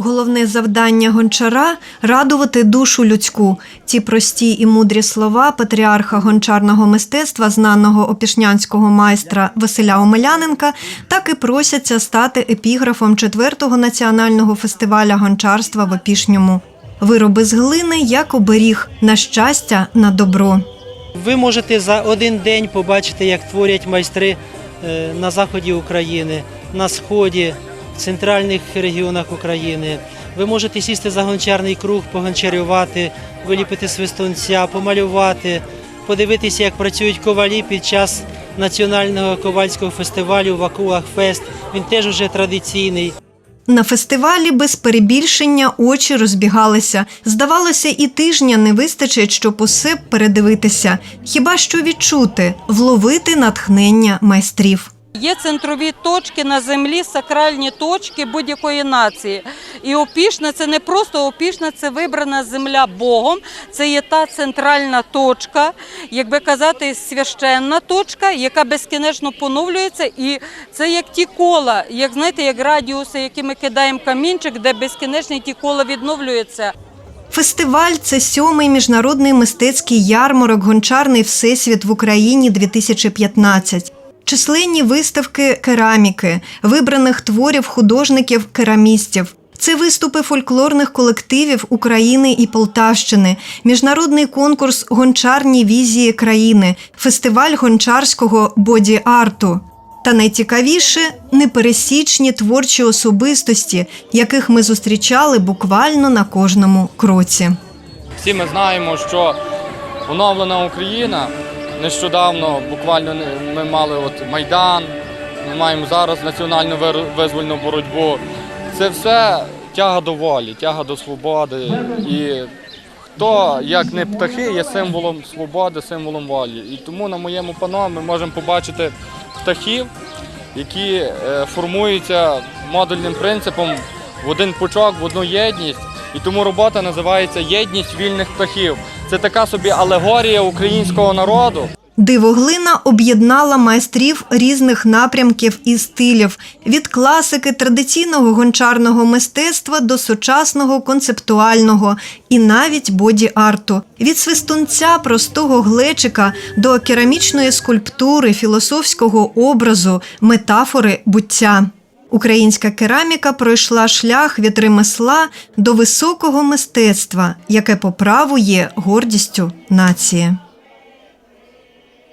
Головне завдання гончара радувати душу людську. Ці прості і мудрі слова патріарха гончарного мистецтва, знаного опішнянського майстра Василя Омеляненка, так і просяться стати епіграфом четвертого національного фестиваля гончарства в Опішньому. Вироби з глини як оберіг на щастя, на добро. Ви можете за один день побачити, як творять майстри е, на заході України, на сході, центральних регіонах України. Ви можете сісти за гончарний круг, погончарювати, виліпити свистунця, помалювати, подивитися, як працюють ковалі під час національного ковальського фестивалю Вакуах Фест. Він теж уже традиційний. На фестивалі без перебільшення очі розбігалися. Здавалося, і тижня не вистачить, щоб усе передивитися. Хіба що відчути, вловити натхнення майстрів. Є центрові точки на землі, сакральні точки будь-якої нації. І опішна це не просто опішна, це вибрана земля Богом. Це є та центральна точка, як би казати, священна точка, яка безкінечно поновлюється. І це як ті кола, як знаєте, як радіуси, які ми кидаємо камінчик, де безкінечні ті кола відновлюються. Фестиваль це сьомий міжнародний мистецький ярмарок Гончарний Всесвіт в Україні 2015. Численні виставки кераміки, вибраних творів художників-керамістів. Це виступи фольклорних колективів України і Полтавщини, міжнародний конкурс Гончарні візії країни, фестиваль гончарського боді-арту. Та найцікавіше непересічні творчі особистості, яких ми зустрічали буквально на кожному кроці. Всі ми знаємо, що оновлена Україна нещодавно, буквально ми мали от Майдан, ми маємо зараз національну визвольну боротьбу. Це все тяга до волі, тяга до свободи. І хто, як не птахи, є символом свободи, символом волі. І тому на моєму пано ми можемо побачити птахів, які е, формуються модульним принципом в один пучок, в одну єдність. І тому робота називається Єдність вільних птахів. Це така собі алегорія українського народу. Дивоглина об'єднала майстрів різних напрямків і стилів від класики традиційного гончарного мистецтва до сучасного концептуального і навіть боді-арту, від свистунця простого глечика до керамічної скульптури, філософського образу, метафори буття. Українська кераміка пройшла шлях від ремесла до високого мистецтва, яке по праву є гордістю нації.